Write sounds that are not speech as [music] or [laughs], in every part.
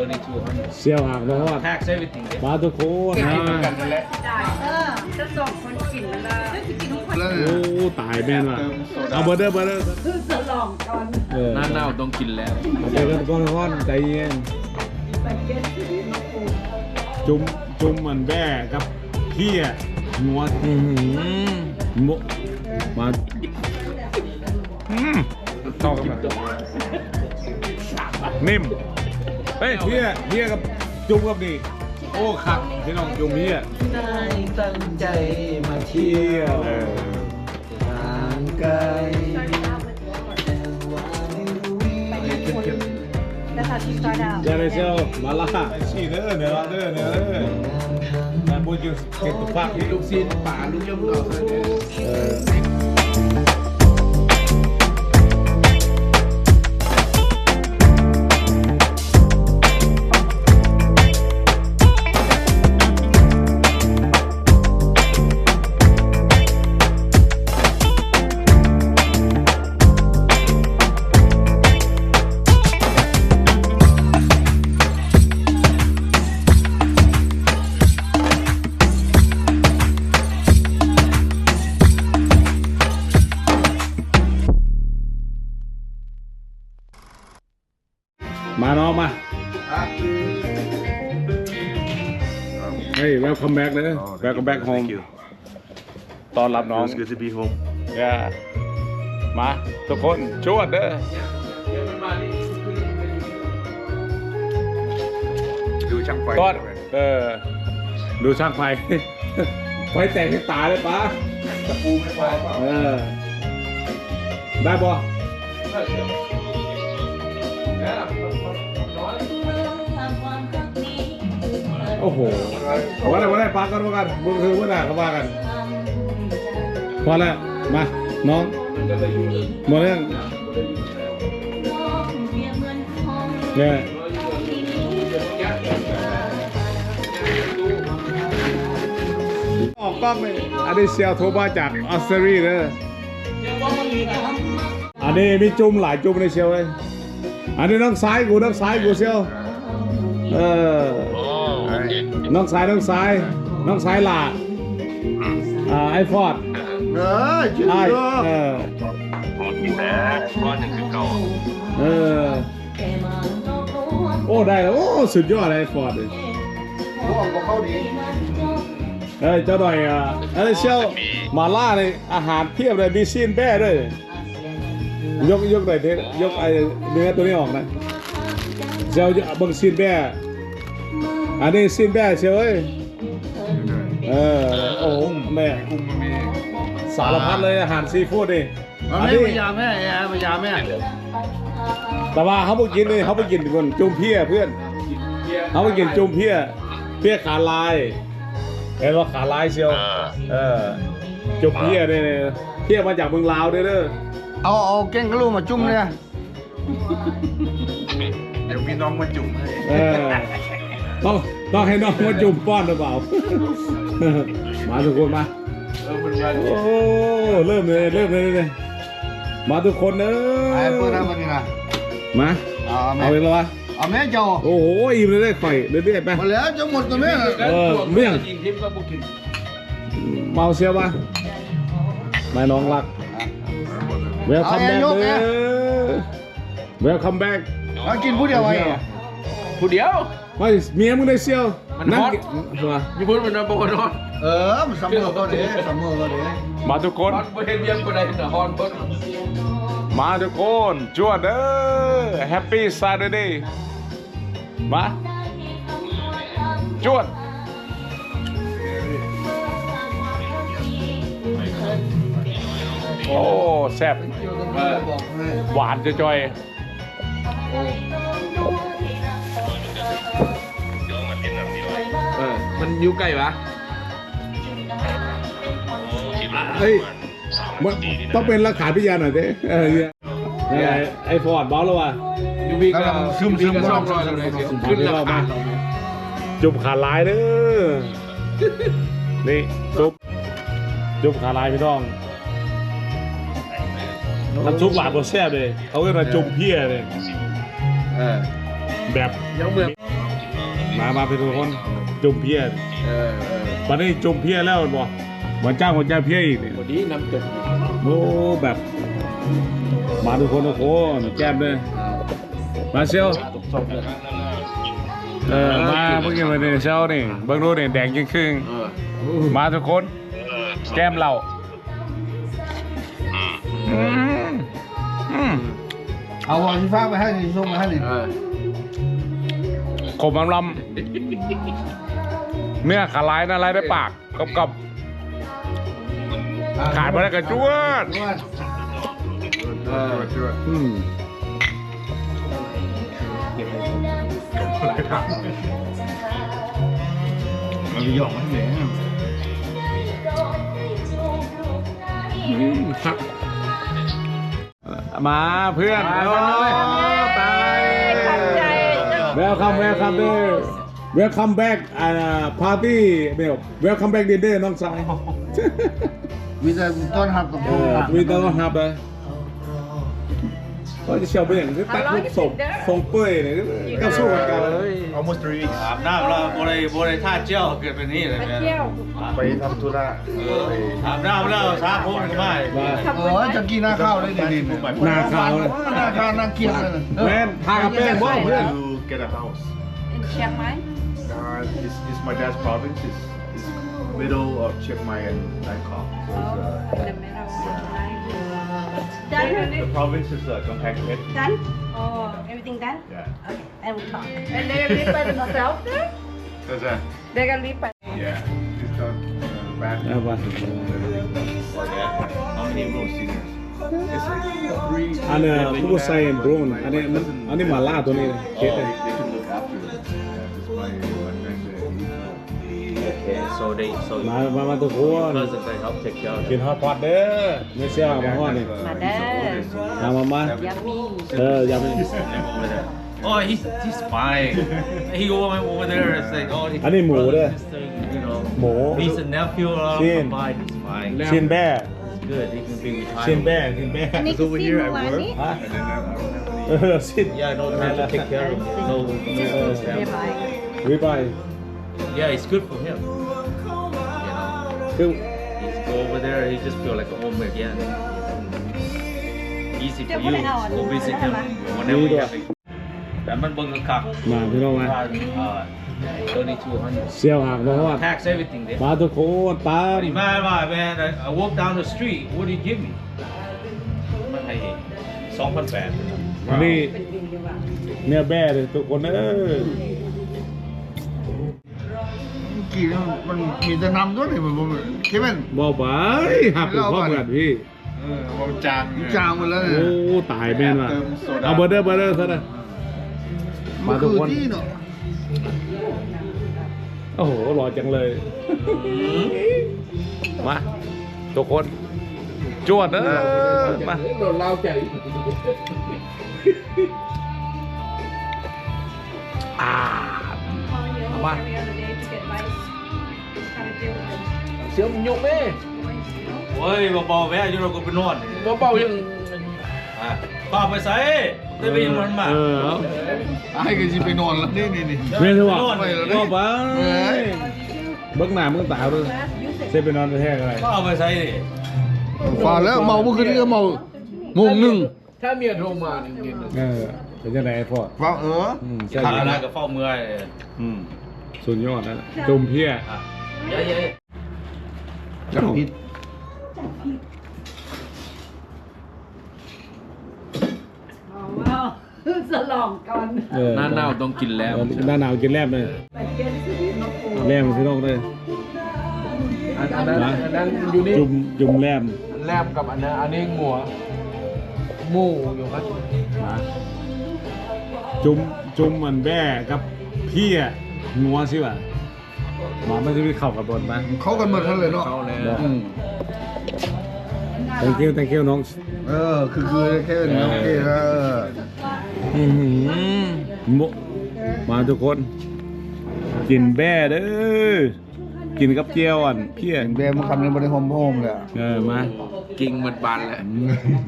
only 200 เสี่ยวหักมาฮอด tax everything มาทุกคนนะเออจะส่งคนกินแล้วล่ะจะกินทุกคนโอ้ตายแม่นว่ะเอาเบอร์เดอร์เบอร์เดอร์คือจะลองก่อนเออหน้าหนาวต้องกินแล้วเอาไปกันก่อนก่อนใจเย็นไปเก็ตที่มาปลูกจุ่มจุ่มมันแบ่กับเขี้ยหัวอือหือโมมาอืมต่อกันมานิ่ม เฮ้ยเฮียเฮียกับจุ่มกับนี่โอ้ขัดพี่น้องจุ่มเฮียได้ตั้งใจมาเที่เที่ยยววเออทางไกลแต่ว่าไม่รู้นะคะที่ซอยดาวเจอเลยเชียวมาล่าชีเด้อเนื้อเด้อเนื้อเด้อแต่พูดอยู่เก็บตุ๊กปากลูกซีนป่าลูกยำเราเออ back เลย welcome back home ตอนรับน้อง It's good to be home. อย่ามาทุกคนชวดเด้อ ดูช่างไฟก้อนเออ ดูช่างไฟ ไฟแตกให้ตาเลยป้าตะปูไม่พอเปล่าเออ ได้ปะโอ้โหวันไหนวันไหนปากันว่ากันบุญคือวันไหนเขาว่ากันพอแล้วมาน้องหมดเรื่องเนี่ยออกกล้องเลยอันนี้เซียวโทรมาจากออสเตรเลียเด้ออันนี้มีจุ่มหลายจุ่มในเซียวเลยอันนี้น้องซ้ายกูน้องซ้ายกูเซียวเออ น้องซ้ายน้องซ้ายน้องซ้ายหลาอ่าไอฟอร์ดเออชื่อไอเยอะเออเออโอ้ได้แล้วโอ้สุดยอดเลยไอฟอร์ดเลยพวกของเขาดีเอ้ยเจ้าหน่อยอะเอ้ยเชี่ยวมาล่าเลยอาหารเพียบเลยมีซีนแบ้ด้วยยกยกหน่อยเทยกไอเนื้อตัวนี้ออกนะเชี่ยวเบิ่งซีนแบ้ อันนี้ซีนแบ้เชี่ยวเอ้ยเออโอ้โหแม่กุ้งมันมีสารพัดเลยอาหารซีฟู้ดนี่มันอันไม่นี้พยายามแม่แย่พยายามแม่แต่ว่าเขาไปกินนี่เขาไปกินคนจุ่มเพี้ยเพื่อนเขาไปกินจุ่มเพี้ยเพี้ยขาลายเห็นว่าขาลายเชียวเออจุ่มเพี้ยเนี่ยเพี้ยมาจากเมืองลาวเด้อเด้อเอาเอาแกงกะลูมาจุ่มเนี่ยเดี๋ยวมีน้องมาจุ่มให้เออ ต้องต้องให้น้องมาจุ่มป้อนหรือเปล่า มาทุกคนมา เออมันมาโอ้ เริ่มเลยเริ่มเลยเลยมาทุกคนเนอไอ้เปิดทำมันนี่นะมาเอาแม่เอาไปแล้ววะเอาแม่เจ้าโอ้โหอิ่มเลยได้ข่อยเรื่อยๆไปหมดแล้วจะหมดตัวแม่เออเมี่ยงจริงทิมก็บุกินเมาเชียวปะไม่น้องรัก Welcome back เด้อ Welcome back เอากินผู้เดียวไว้ผู้เดียว ไม่เมียมึงได้เชียวมันนั่งฮอตกินมาอยู่พูดมันนอนบนนอนเออมันสมอก็ดีสมอก็ดีมาทุกคน ฮอนบนเห็นเบียงคนใดเนาะฮอนบนมาทุกคนจวดเด้อ Happy Saturday มาจวดโอ้แซ่บบอกให้หวานจะจอยเอ มันอยู่ใกล้ปะเฮ้ย มันต้องเป็นรักษาพิยาหน่อยเด้เออเนี่ยนี่ไงไอ้ฟอร์ดบอกแล้วว่าอยู่วีก็วีก็สองร้อยแล้วเลยขึ้นราคาจุบขาลายเด้อนี่จุบจุบขาลายพี่น้องน้ำซุปหวานบดแซ่บเลย เขาเรียกว่าจุ่มเพี้ยเลยเออแบบยังเมืองมา มาเป็นทุกคน จุ่มเพี้ยเออเออวันนี้จุ่มเพี้ยแล้วบ่วันเจ้าวันเจ้าเพี้ยอีกนี่วันนี้น้ำตึกโอ้แบบมาทุกคนโอ้โหแก้มเลยมาเซลตกศพเลยเออมาเมื่อกี้มาเนี่ยเซลนี่เบิ่งดูนี่แดงยิ่งครึ่งเออมาทุกคน แก้มเราอืมอืมเอาวอลที่ฟ้าไปให้ส่งมาให้ดิเออขมลำลำ เนื้อขาลายนะลายได้ปากกับกับขาดมาได้กระจวดเออช่วยอืมมันหยอกมันเหนื่อยครับมาเพื่อน โอ้ตายขอบใจ Welcome welcome เด้อ Welcome back อ่า party เบล Welcome back dinner น้องชายมีแต่ต้นหักกับเอต้นอหักมีตลอดครับเลยก็จะเชียวเป็นอย่างที่ตัดรูปศพทรงเปื่อยเนี่ยก็สู้กันกันเลย almost three weeks อาบน้ำแล้วโบได้โบได้ท่าเจียวเกิดเป็นนี่เลยไปแม่เที่ยวไปทำธุระอาบน้ำแล้วสาผมก็ไม่ว่าขับเอรถอไปจะกินหน้าข้าวได้ดีๆหน้าขาวเลยหน้าข้าวนั่งเกียงเลยแม่นทากระแป้งว่าเพื่อน to get a house เชียงใหม่ uh, it's, it's my dad's province it's, it's middle of Chiang Mai and Bangkok so อ๋อ it's, เดี๋ยวไม่เราดัน uh, the province is uh, Kamphaeng Phet ดันอ๋อ everything done yeah okay I will talk and they live by themselves there does that they can live by yeah it's done uh, bad เอาไปเอาไม่รู้สิ it's like three อันเนี้ยผู้ใส่บรูนอันนี้ Okay so they so มามามาทุกคน cousin they help take care of กินฮอตพอตเด้อไม่เชี่ยวมาฮอตนี่ มาเด้อ มามามา ยัมมี่ เอออย่าไป them over there oh he's he's fine he go over over there and say oh he อันนี้หมูเด้อ sister, you know หมู he's a nephew of Chin. mine he's fine ชินแบ้ he's good he can be ชิน retired แบ้ชินแบ้ อันนี้คือซีนเมื่อวานนี้ ฮะ and then I, I don't have any เออชิน [laughs] yeah no time to take care of him no no เรียบ family. ร้อย วิไป yeah it's good for him you know คือ He's go over there, he just feel like a home again. Easy for you. Go visit him whenever you have it. แต่มันเบิ่งคัก มาพี่น้องมา ๆอ่า3200 เชี่ยวหางมาฮอด tax everything there มาทุกคนตาม But man, man, I, I walk down the street. What do you give me? มันให้2,800 อันนี้เนื้อแบ้เลยทุกคนเออ กี่มันมีแต่นำด้วยนี่มันใช่ไหมบอกไปหักผมพร้อมกันพี่เออมันจางจางหมดแล้วเนี่ยโอ้ตายแม่นว่ะเติมโซดาเอาเบอร์เดอร์เบอร์เดอร์ซะนะมาทุกคนที่เนาะโอ้โหหล่อจังเลย มาทุกคน จวดเออมาโดนเล่าใจอ่าเอามา เสียวมันยกเอ้เฮ้ยเบาๆแม่อยู่เราก็ไปนอนเบาๆยังอะป้าไปใส่ได้ไปยังมันมาเออไอ้ก็จะไปนอนแล้วนี่นี่นี่เรียนเถอะวะนอนก็ไปเอ้ยเบิ้งหน้าเบิ้งตาดูเซฟไปนอนไปแท้อะไรป้าไปใส่ดิฝ่าแล้วเมาเมื่อคืนนี้ก็เมาโมงหนึ่งถ้าเมียโทรมาหนึ่งเงินเออเป็นยังไงพ่อฝ่าเอออืมใช่ขาหน้ากับเฝ้าเมื่อยอืมสุดยอดนะจุ่มเพี้ย อะเยอะจับพิษว้าวสลองก่อนเออหน้าหนาวต้องกินแล้วเออหน้าหนาวกินแลบเลยไปเก็บซื้อมาปลูกแลบพี่น้องเลยอันนั้นอันนั้นอยู่นี่จุ่มจุ่มแลบแลมกับอันนั้นอันนี้งัวหมูอยู่ครับมาจุ่มจุ่มมันแบ้กับเพี้ยงัวสิวะ หมาไม่ได้ไปเข้ากับบนนะเขากันหมดทั้งเลยเนาะเข้าแล้ว อืม thank you thank you น้องเออ คือคือแค่นี้โอเคเอออื้อหือโมมาทุกคน กินแบ้เด้อกินกับเจียวอ่อนเพี้ยแบมคำนี้บริโภคโฮมเลยอะเออมา กิ่งมันบานแล้ว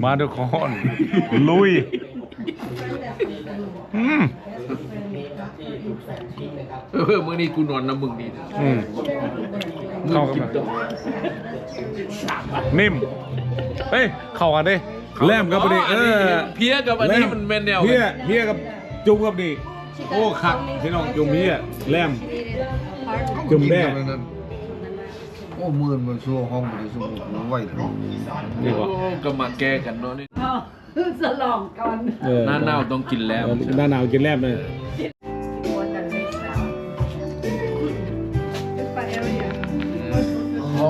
มาทุกคน ลุยอืม เออมื่อนี้กูนอนน้ำมึงดีนะอืมมึงเข้ากันกินมาตัวนิ่มเฮ้ยเข้ากันดิแลมกับนี่เออเพี้ยกับอันนี้มันแมนแนวเพี้ยเพี้ยกับจุ่มกับนี่โอ้ขัดพี่น้องจุ่มเพี้ยแลม จุ่มแด้โอ้หมื่นมันชั่วห้องบริสุทธิ์ผมไหวถึงดีกว่าโอ้ก็มาแก้กันเนาะนี่สลองก่อนเออหน้าหนาวต้องกินแล้วเออหน้าหนาวกินแลมเลย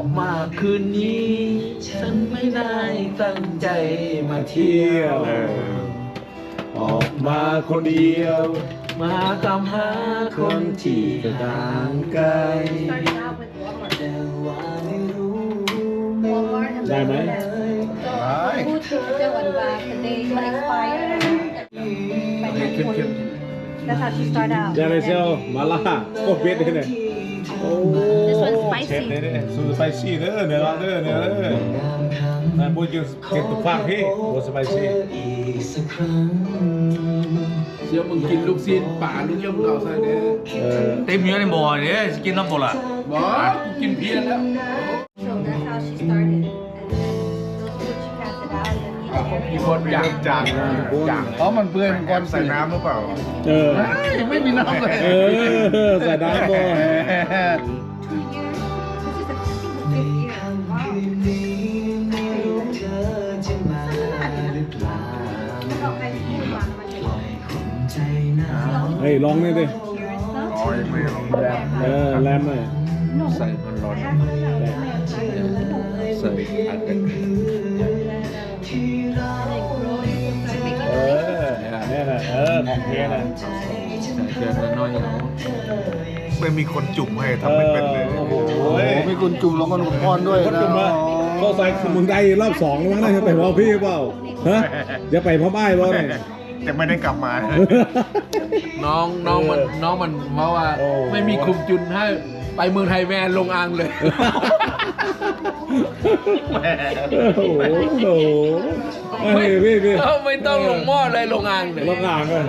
ออกมาคืนนี้ ฉันไม่ได้ตั้งใจมาเที่เที่ยยววออกมาคนเดียว มาตามหาคนที่ต่างไกล starting out with Walmart Walmart ได้ไหมพูดถึงเรื่องวันวาน the day มัน expire ไปทางคน That's how she start out จาเลยเซลมาล่าโคตรเผ็ดเลยเนี่ยโอ้ This one's spicy เผ็ดเลยเนี่ยสูตรสไปซี่เด้อเนื้อเด้อเนื้อเด้อนั่นพูดกินกินตุ๊กฟักพี่โอ้สไปซี่เชื่อมึงกินลูกซีนป่าลูกเยี่ยมงเอาใส่เนี่ยเออเต็มอยู่ในบ่อเนี่ยจะกินน้ำบ่ล่ะบอกกูกินเพี้ยแล้ว so that's and มี each คนอยากจางจางเพราะมันเปื่อยมันก่อนใส่น้ำหรือเปล่าเออไม่มีน้ำเลยเออใส่น้ำบ่ two years this is the, I think the fifth year wow แล้วก็ใครที่พูดว่ามันเป็นเฮ้ยลองนี่ดิ years อ๋อยังไม่ลงแรมเออแรมเลยใส่มันร้อนใส่อันกัน ออของเทนะใส่เกลือน้อยเอาไม่มีคนจุ่มให้ทำไม่เป็นเลยโอ้โหมีคนจุ่มแล้วก็หนุ่มก้อนด้วยนะก็ใส่สมุนไพรรอบสองแล้วนะจะไปพรอพี่เปล่าฮะจะไปพรอป้ายบ่เนี่ยแต่ไม่ได้กลับมา น้องน้องมันน้องมันเพราะว่าไม่มีคุมจุนให้ ไปเมืองไทยแมนลงอ่างเลย โอ้โหโอ้โหเฮ้ยพี่พี่เอ้าไม่ต้องลงหม้อเลยลงอ่างเลยลงอ่างเลย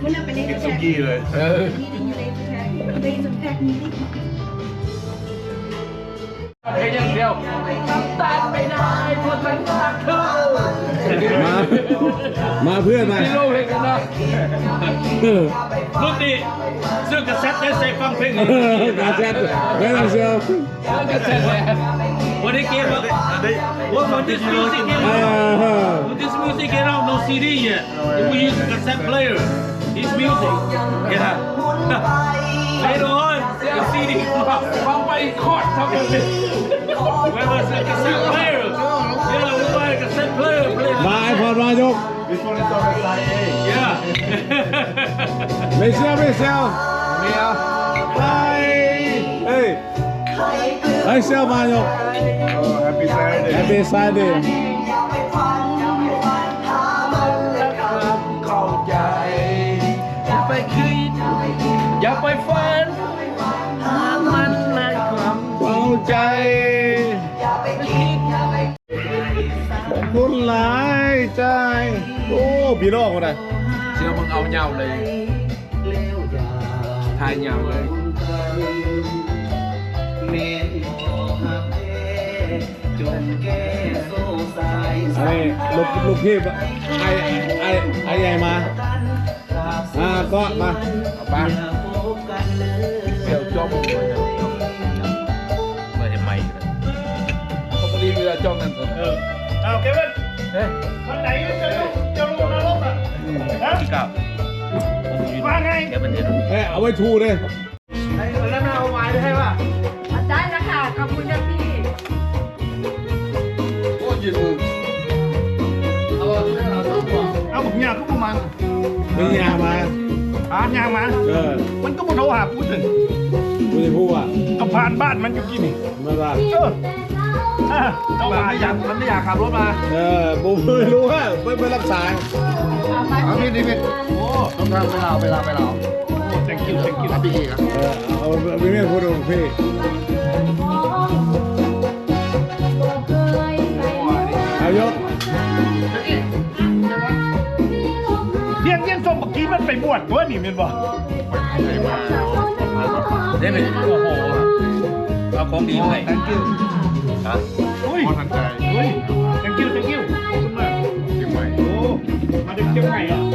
คุณน่ะไปเล่นกินกับซุแจ็คกี้เลยเออ meeting you later, Jack. Days of Jack meeting. แค่อย่างเดียวตายไม่ได้เพราะฉันรักเธอมา มาเพื่อนมาที่โลกเลยกันนะเออรุ่นนี้ซื้อกระแซตได้ใส่ฟังเพลงนี้การแชทไม่ต้องเชียวแล้วก็เสร็จแล้ววันนี้เกมว่าวันนี้ this music เอ came out อ when this music came out no CD yet we use cassette player this music yeah later on the CD hay corta, meu Deus. Vai lançar cassette player. Yeah, we buy cassette player. Live on. This one is over Yeah. [laughs] Michelle, Hi. Hey. Hi, Mario. Oh, happy Saturday. Happy Saturday. หลายใจ โอ้พี่น้องคนไหนเชื่อมึงเอาเหยาเลยทายเหยาเลยไอ้ลูกลูกพี่ไอ้ไอ้ไอ้ใหญ่มาอ่าก็มาเอาไปเดี๋ยวจ้องมึงเลยนะไม่ได้ไม่เขาไม่รีเรือจ้องนั่นเถอะเออเอาเควินเฮ้ย วันไหนจะลงจะลงนรกอะฮะพี่กับว่าไงแกเป็นเด็กเอ้ยเอาไว้ทูเลยแล้วน่าเอาไม้ไปให้ป่ะได้แล้วค่ะขอบคุณค่ะพี่โอ้ยืนมือเอาเอาเอาเอาเอาผมอยากก็ประมาณมียามาอ่านยางมาเออมันก็มาโทรหาพูดถึงกูจะพูดว่าก็ผ่านบ้านมันอยู่กี่นี่เมื่อไหร่เอออะเอา มันมาไม่อยากมันไม่อยากขับรถมา เออผมไม่รู้ว่าไม่ไม่รับสายเอาพี่ดิพี่โอ้ต้องทำไปเราไปเราไปเรา thank you thank you พี่ครับเออเอาไม่ไม่พูดกับพี่เอายกเที่ยงเที่ยงส้มเมื่อกี้มันไปบวชดตัวนี่เป็นบ่เดวิดโอ้โหเอาของดีมาให้ thank you ฮะอุ้ยพอทันใจอุ้ย thank you thank you ขอบคุณมากเชียงใหม่โอ้มาจากเชียงใหม่อะมา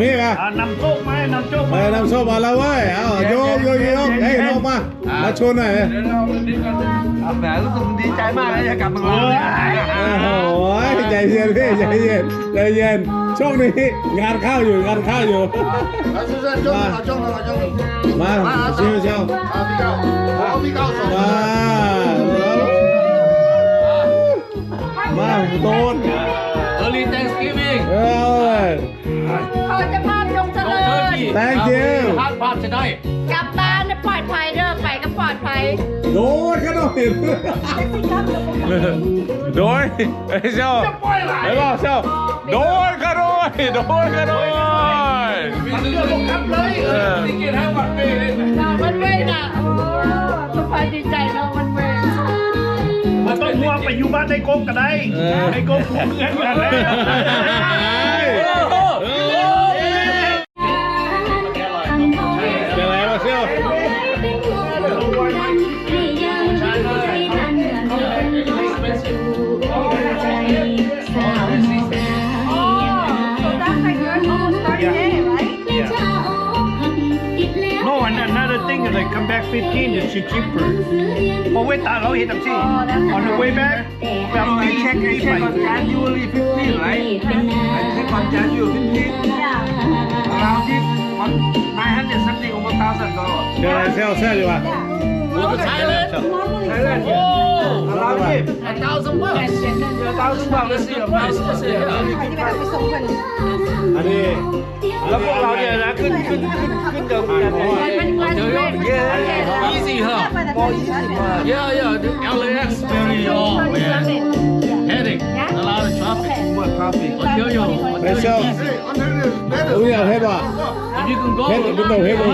พี่มาอ่านำโชคไหมนำโชคไหมไปนำส้มมาแล้วเว้ยเอาโยกโยกโยกเฮ้ยน้องมามาชวนหน่อย แหมรู้สึกดีใจมากเลยจะกลับเมืองเราเนี่ยโอ้โหใจเย็นพี่ใจเย็นใจเย็นช่วงนี้งานเข้าอยู่งานเข้าอยู่เอาสุดๆจ้องเอาจ้องเอาจ้องมาเชียวเชียวเอาพี่เก้าเอาพี่เก้าสองมามาโดน Early Thanksgiving เอ้ยขอจะภาพจงเจน้องริเทิร์ญกี้ Thank you พลาดพลาดจะได้กลับบ้านให้ปลอดภัยเด้อไปก็ปลอดภัย โดนก็โดนโดยไอ้เจ้าไอ้บ่าวเจ้าโดนก็โดนโดนก็โดนมันเลือกลงครับเลยเออนี่กินทั้งวันเลยน่ะวันเว้ยน่ะโอ้สบายดีใจเนาะวัน ไปอยู่บ้านในกรมก็ได้ในกรมผูกเงินกันเลย 15 is cheaper เพราะเวตาเราเห็นจังซี่ on the way back แบบนี้เช็คให้ไป January 15 right I check on January 15 around it one 900 something over thousand dollars เดี๋ยว อะไรเชียวเชียวอยู่ป่ะ Go to Thailand Thailand Oh around it a thousand bucks a thousand bucks let's see the price let's see อันนี้แล้วพวกเราเนี่ยนะขึ้นขึ้นขึ้นขึ้นเดิมกันเนี่ย Easy huh Yeah yeah the LAX very oh man headache a lot of traffic What coffee I tell you ไปเชียวตรงนี้เอาเฮ็ดว่ะ if you can go เฮ็ดเป็นตัวเฮ็ดตัว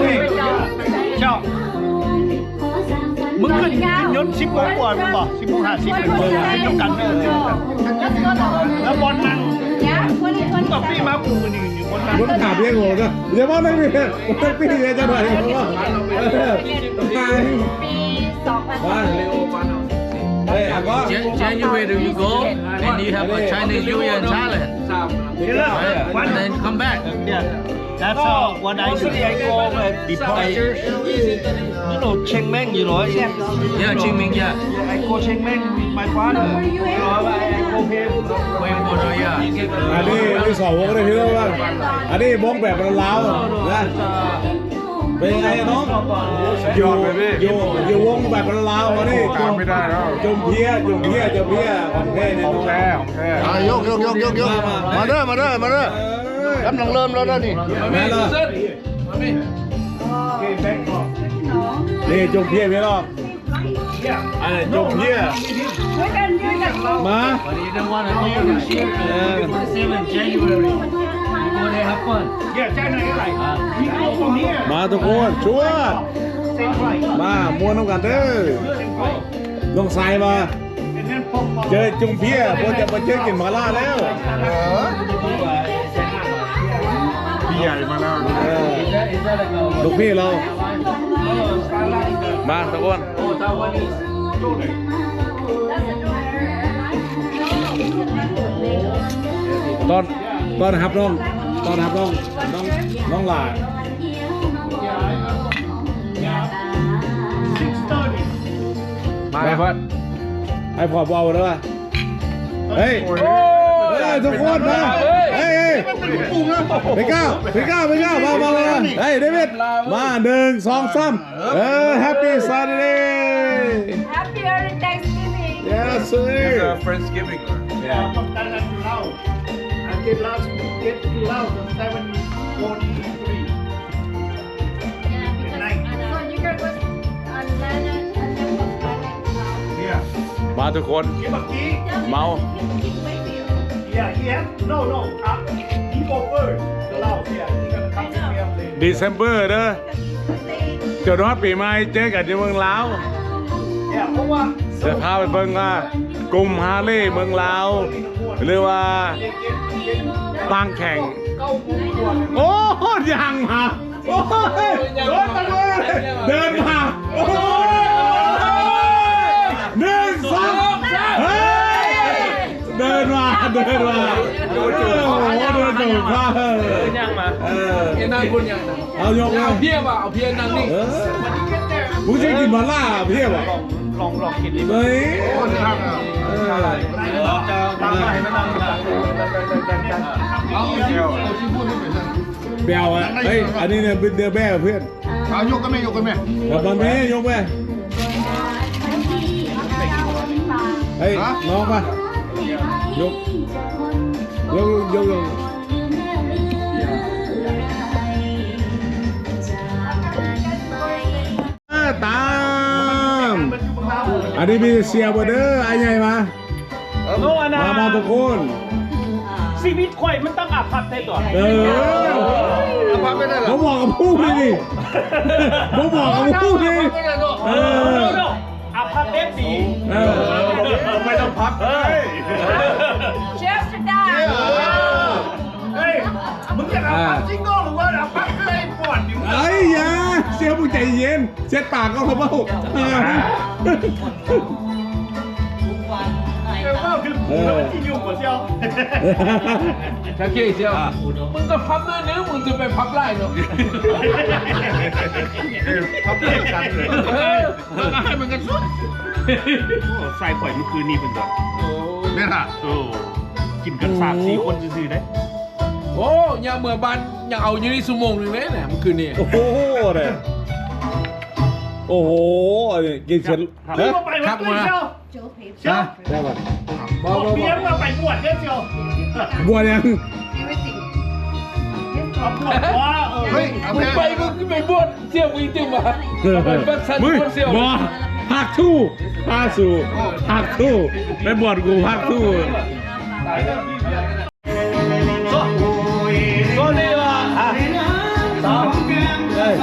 เฮ็ดครับพี่เจ้ามึงขึ้นขึ้นยนต์สิบโมงกว่ามึงบอกสิบโมงห้าสิบเป็นเบอร์เป็นต้องกันเด้อแล้วบอลนั่ง Yeah, มึงบอกพี่มากูนี่อยู่บนนั่งรถขับเรียกโหดนะเดี๋ยวว่าไม่มีไม่ปีเลยจะหน่อยผมว่าตายปี2000ว่าเฮ้ยอะก็ Jan- January you go and you have a Chinese New Year in Thailand เดี๋ยวแล้ววัน and then come back Yeah, that's how what I do. I go and Departure. you know Chiang Mai you know yeah Ching Ming yeah I go Chiang Mai with my father you know I go here Wait for the yeah อันนี้ที่สองวงได้พี่รู้ว่าอันนี้วงแบบล้าวนะ เป็นยังไงน้องอยู่อยู่อยู่วงแบบล้าวอันนี้จมไม่ได้แล้วจมเพี้ยจมเพี้ยจมเพี้ยของแท้เนี่ยของแท้ของแท้อะยกยกยกยกยกมาเด้อมาเด้อมาเด้อเอ้ยกำลังเริ่มแล้วนะนี่แม่ละนี่จมเพี้ยไม่หรอกอันนี้จมเพี้ยช่วยกันช่วยกันมา But you don't want to go this year 27 January you go there have fun เดี๋ยวใจไหนอะไรมีโลกตรงนี้มา ทุกคนชัวร์เซ็นไฟมามวนน้ำกันเด้อเซ็นไฟลงใส่มาเป็นนั่นพกมา เจอจุงเพี้ยพอจะมาเจอกินหมาล่าแล้วพี่ใหญ่มาแล้วเออลูกพี่เรา มาทุกคน oh Taiwanese ตอนตอนหับน้องตอนหับน้องน้องน้องหลาน มาเลยเพื่อนให้พอเบาแล้วว่ะเฮ้ยเฮ้ยทุกคนมาเฮ้ยเฮ้ยไปก้าวไปก้าวไปก้าวมามามาเฮ้ยเดวิดมาหนึ่งสองสามเออ Happy Saturday Happy early Thanksgiving yes sir Friendsgiving ต้องการนั้นเหล้าอันเก็บเหล้าเก็บเห มาทุกคน เมีเมา Yeah, he has no, no. Uh, he go first. The loud, yeah. He gonna come to me up there. ดีเซมเบอเด้อจนว่าปีใหม่เจอกันที่เมืองลาว Yeah, เพราะว่าจะพาไปเบิ่งว่ากลุ่มฮาเลย์เมืองลาว หรือว่าบางแข่งโอ้ยังมาโอ้ยโอ้ยตะลุยเดินมาโอ้ย นมาเดินมาโอ้โหเดินถูกข้ายังมาเออยังนั่งคุณยังเอายกเลยเอาเพียบอะเอาเพียนั่งนี่เออมึงจะกินมาล่าเพียบอะลองลองกินดิเฮ้ยเออเราจะตั้งให้มันนั่งได้เอาเอาที่เอาที่พูดไม่เป็นไรเบลอะเฮ้ยอันนี้เนี่ยเป็นเดือแม่เพื่อนเอายกกันไหมยกกันไหมกับมันแม่ยกแม่เฮ้ยน้องมายก ยกยกยกเออตามอันนี้มีเสียบเด้อไอ้ใหญ่มาโน่นะมามาทุกคนชีวิตข่อยมันต้องอาภัพได้ต่อเออเอาพักไม่ได้หรอผมบอกกับผู้นี่ดิผมบอกกับผู้นี่เออโน่อาภัพเต็มสีเออไม่ต้องพักเฮ้ย มึงจะอาภัพจริงก็หรือว่าอาภัพเลยปวดอยู่ไอ้ยยาเสียมึงใจเย็นเช็ดปากก็เขาเบ้าเออเออว่าคือกูแล้วมันที่ยุ่งกว่าเชียวถ้าเกี่ยเชียวมึงก็พับด้วยนึงมึงจะไปพับไล่เนาะพับเล่กันเลยให้มันกันสุดใส่ข่อยเมื่อคืนนี้เป็นแบบเนี่ยนะกินกันสามสี่คนซื่อได้ โอ้ยังเมื่อบ้านยังเอาอยู่ในสมองหนึ่งเลยเนี่ยมันคือนี่โอ้โหเลยโอ้โหนี่กินเสร็จครับเฮ้ยไปวันตุ้ยเชียวเชียวได้ป่ะบอกเบี้ยมาไปบวชเนี่ยเชียวบัวยังเอาบวชว่าเออเฮ้ยเอามึงแพ้ไปมึงไปบวชเสี่ยวมึงจึงมาไปบักสันมึงบวชเสี่ยวบัวหักทู่หักสู่หักทู่ไปบวชกูหักทู่ เฮ้ย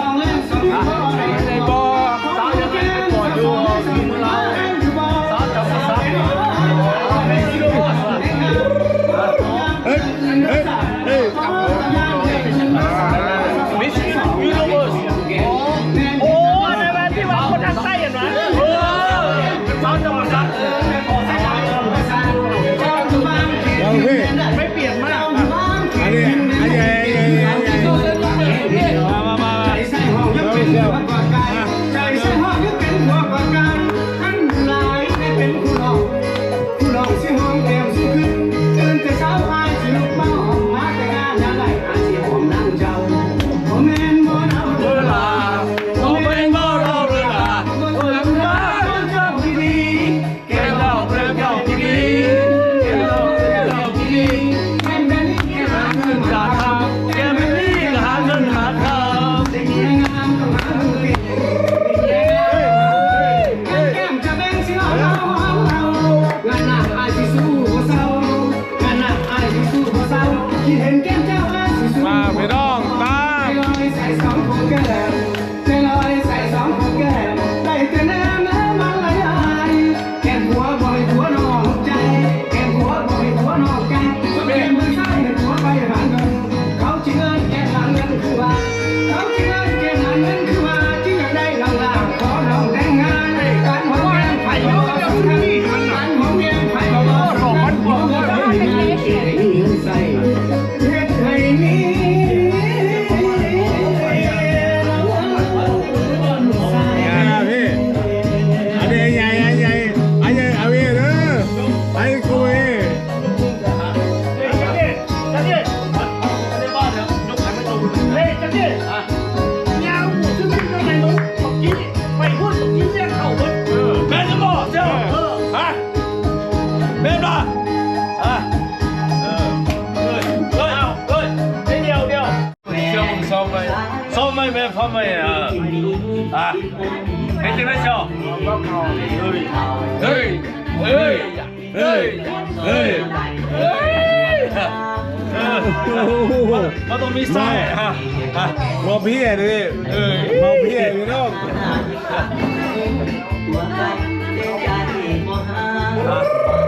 มาเพี้ยเลยเออมาเพี้ยพี่น้อง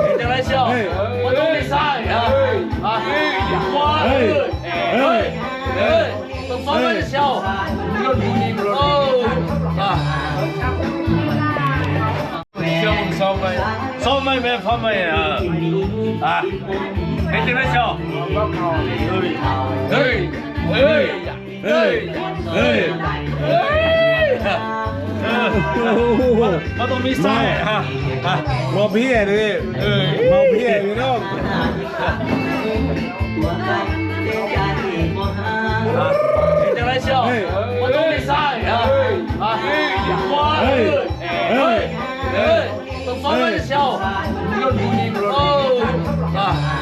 你等来笑，我都没杀你啊！啊，花儿，哎哎，都放慢笑，哦啊，笑烧麦，烧麦没放麦啊啊，你等来笑，哎哎哎。我都没晒哈，啊，毛皮的对，毛皮的运动。你再来笑，我都没晒啊，啊，哎呀，哎，哎，哎，哎，都慢慢笑，哦，啊。